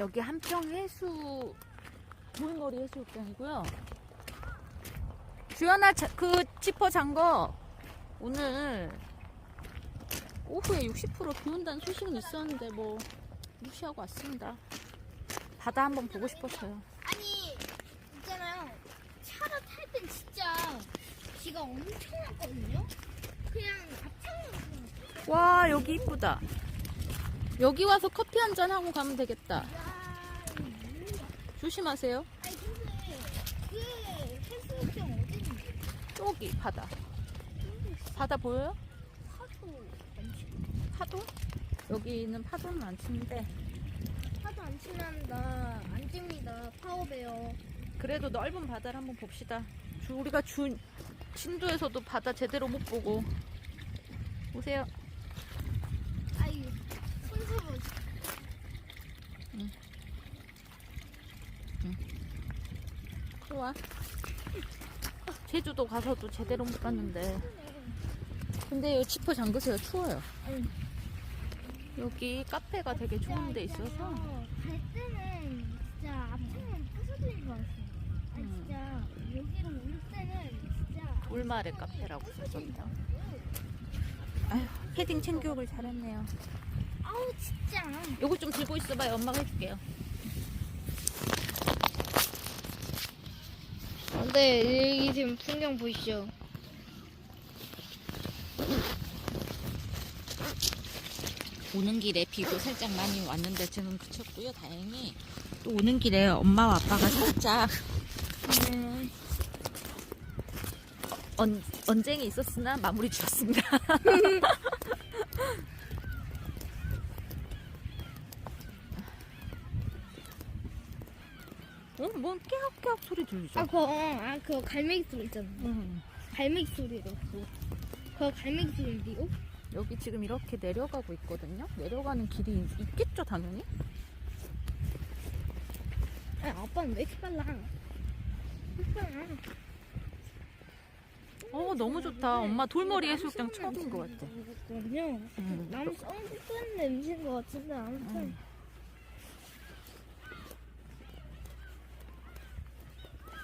여기 한평 해수 돌머리 해수욕장이고요. 주연아 자- 그 지퍼 잔거 오늘 오후에 60%비 온다는 소식은 있었는데 뭐 무시하고 왔습니다. 바다 한번 보고 싶었어요. 아니 있잖아요 차로 탈 땐 진짜 비가 엄청 왔거든요 그냥 앞창으로 와 여기 이쁘다. 여기 와서 커피 한 잔 하고 가면 되겠다. 조심하세요. 아니 근데 그 해수욕장 어딘데 저기 바다. 바다 보여요? 파도 안 치- 파도? 여기는 파도는 안 치는데 파도 안 치면 나안 찝니다 파워베어 그래도 넓은 바다를 한번 봅시다. 주- 우리가 주 신도에서도 바다 제대로 못 보고 오세요. 아이 손잡아 좋아. 제주도 가서도 제대로 못 봤는데. 근데 여기 지퍼 잠그세요. 추워요. 아니. 여기 카페가 되게 좋은 데 있어서. 갈 때는 진짜 앞창은 부서질 것 같아 아니 음. 진짜 여기로 올 때는 진짜 울마르 카페라고 써있다. 아휴, 패딩 챙겨오길 잘했네요. 아우 진짜 요거 좀 들고 있어봐요. 엄마가 해줄게요. 네, 여기 지금 풍경 보이시죠? 오는 길에 비도 살짝 많이 왔는데 지금 그쳤고요. 다행히 또 오는 길에 엄마와 아빠가 살짝 네. 언, 언쟁이 있었으나 마무리 지었습니다. 어? 뭔 깨악깨악 소리 들리죠? 아, 그거, 아, 그거 갈매기 소리 있잖아. 음. 갈매기 소리로. 그거 갈매기 소리인데요? 여기 지금 이렇게 내려가고 있거든요. 내려가는 길이 있- 있겠죠, 당연히? 아니, 아빠는 왜 이렇게 빨라? 빨라. 어, 너무 좋다. 엄마 돌머리 해수욕장 처음인 것 같아. 거든요. 음. 나무 썩은 냄새인 것 같은데 아무튼. 음.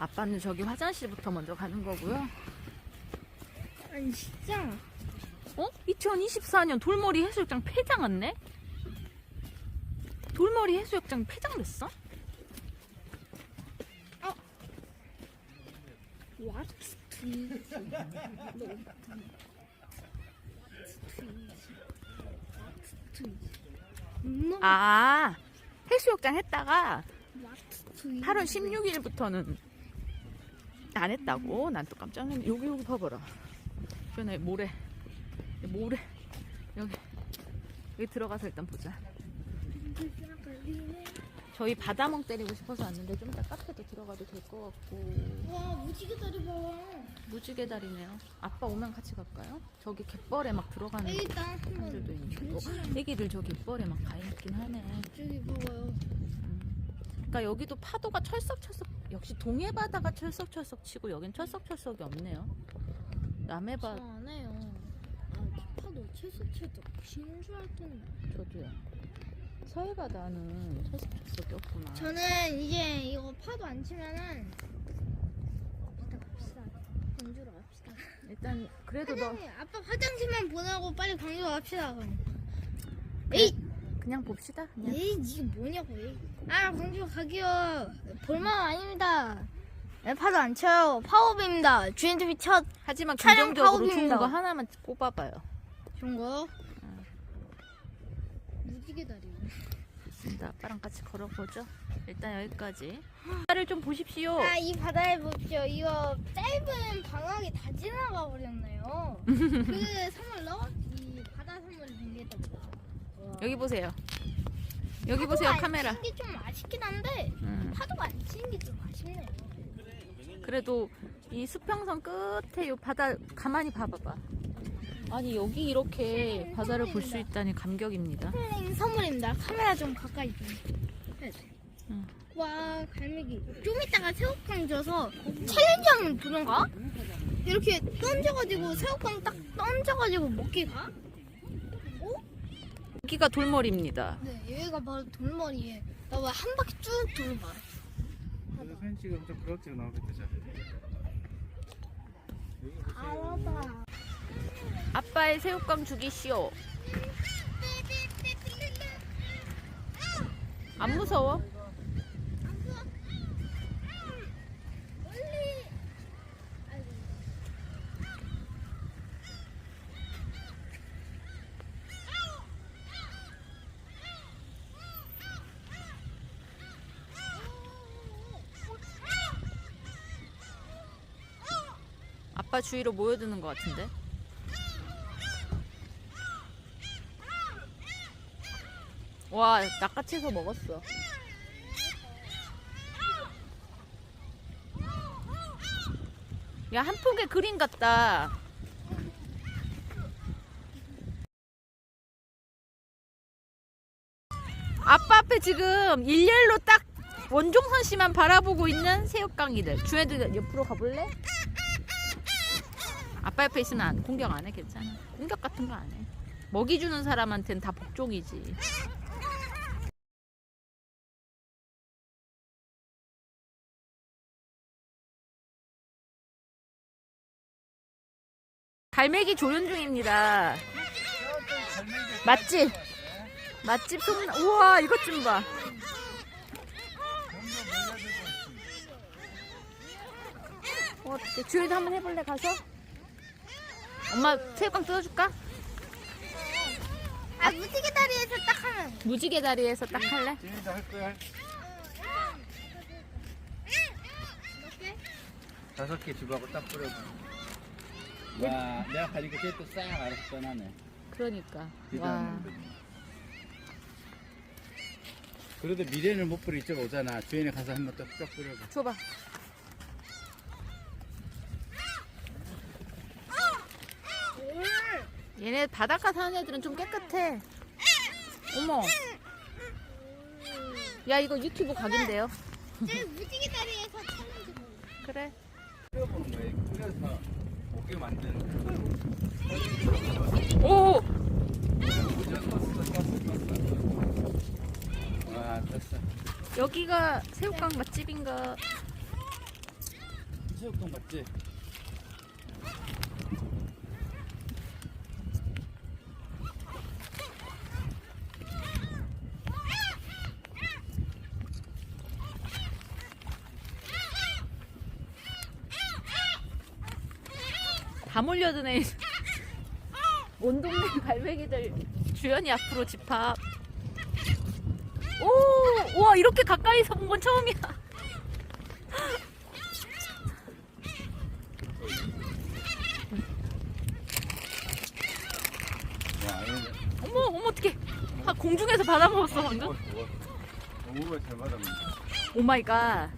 아빠는 저기 화장실부터 먼저 가는 거고요. 아니 진짜 어? 2024년 돌머리 해수욕장 폐장 왔네? 돌머리 해수욕장 폐장됐어? What tweet? 뭐? 아, 해수욕장 했다가 What tweet? 8월 16일부터는 안 했다고? 난 또 깜짝 놀랐네. 여기, 여기 봐봐라. 전에 모래. 모래. 여기. 여기 들어가서 일단 보자. 저희 바다멍 때리고 싶어서 왔는데 좀 이따 카페도 들어가도 될 것 같고. 와 무지개 다리 봐봐. 무지개 다리네요. 아빠 오면 같이 갈까요? 저기 갯벌에 막 들어가는 있고. 애기들 저 갯벌에 막 가 있긴 하네. 저기 봐봐요. 그러니까 여기도 파도가 철썩철썩 역시 동해 바다가 철썩철썩 치고 여긴 철썩철썩이 없네요. 남해 바 저안 해요. 아 파도 채석채석 진주할 텐데. 저도요. 서해 바다는 철썩철썩이 없구나. 저는 이제 이거 파도 안 치면은 갑시다. 광주로 갑시다. 일단 그래도 너 사장님 아빠 화장실만 보내고 빨리 광주 갑시다 그럼. 에이 그냥 봅시다. 그냥. 에이 이게 뭐냐고 에이. 아 광주 가기요. 볼만 아닙니다. 네, 파도 안 쳐요. 파워비입니다. GNTV 첫 하지만 촬영 긍정적으로 좋은. 거 하나만 꼽아봐요. 좋은 거. 무지개 다리. 좋습니다. 아빠랑 같이 걸어보죠. 일단 여기까지. 바다를 좀 보십시오. 아, 이 바다에 보십시오. 이거 짧은 방학이 다 지나가 버렸네요. 그 선물로 이 바다 선물을 준비했답니다. 여기 보세요. 여기 보세요 카메라. 치는 게좀 아쉽긴 한데 음, 파도가 안 치는 게 좀 아쉽네요. 그래도 이 수평선 끝에 요 바다 가만히 봐봐봐. 아니 여기 이렇게 바다를 볼 수 있다니 감격입니다. 선생님 선물입니다. 카메라 좀 가까이 좀. 응. 와 갈매기. 좀 이따가 새우깡 줘서 챌린지 하면 도전가? 이렇게 던져가지고 새우깡 딱 던져가지고 먹기 가? 여기가 돌머리입니다. 네 여기가 바로 돌머리에 나왜 한 바퀴 쭉 돌봐. 그래서 사진 찍으면 좀 그럭지가 나오겠다. 알아봐. 아빠의 새우깡 주기 쇼. 안 무서워? 아빠 주위로 모여드는 것 같은데? 와, 낚아채서 먹었어. 야, 한 폭의 그림 같다. 아빠 앞에 지금 일렬로 딱 원종선 씨만 바라보고 있는 새우깡이들. 주애들 옆으로 가볼래? 아빠 옆에 있으면 안, 공격 안 해, 괜찮아. 공격 같은 거 안 해. 먹이 주는 사람한테는 다 복종이지. 갈매기 조련 중입니다. 맛집. 맛집 송 우와, 이것 좀 봐. 어, 주희도 한번 해볼래 가서? 엄마 새우깡 뜯어줄까? 아 무지개 다리에서 딱 하면. 무지개 다리에서 딱 할래? 지민이도 할 거야. 다섯 개 주부하고 딱 뿌려봐. 와, 내가 가니까 쟤또싹 알아서 떠나네. 그러니까. 와. 그래도 미래는 못 뿌리 이쪽 오잖아. 주인에 가서 한번 쫙쫙 뿌려봐. 줘봐. 얘네 바닷가 사는 애들은 좀 깨끗해. 어머. 야 이거 유튜브 각인데요. 제 무지개 다리에서 챌린지. 그래. 만드는 오. 와. 여기가 새우깡 맛집인가? 새우깡 맞지? 다 몰려드네. 온 동네 갈매기들 주연이 앞으로 집합. 오, 우와 이렇게 가까이서 본 건 처음이야. 와. 어머, 어머 어떡해. 아, 공중에서 받아 먹었어 방금. 너무 잘 받았네. 오 마이 갓.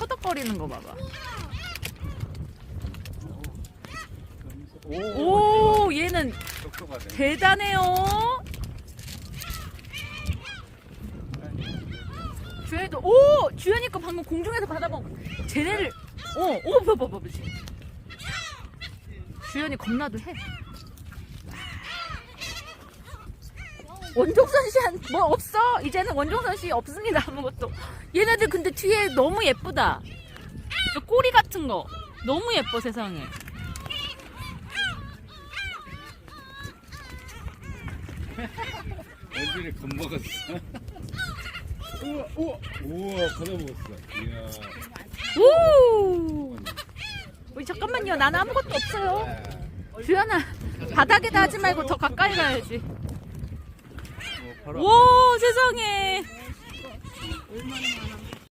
허덕거리는 거 봐봐. 오, 오, 얘는 똑똑하네. 대단해요. 주연이도 오 주연이 거 방금 공중에서 받아먹. 쟤네를 어오 봐봐 봐봐 지 주연이 겁나도 해. 원종선 씨한 뭐 없어 이제는 원종선 씨 없습니다 아무것도. 얘네들 근데 뒤에 너무 예쁘다. 저 꼬리 같은 거 너무 예뻐 세상에. 애들이 겁먹었어. 우와, 우와, 우와, 받아먹었어. 이야. 오! 우리 잠깐만요. 나는 아무것도 없어요. 주연아, 바닥에다 하지 말고 더 가까이 가야지. 어, 오, 세상에. 얼마나 많아.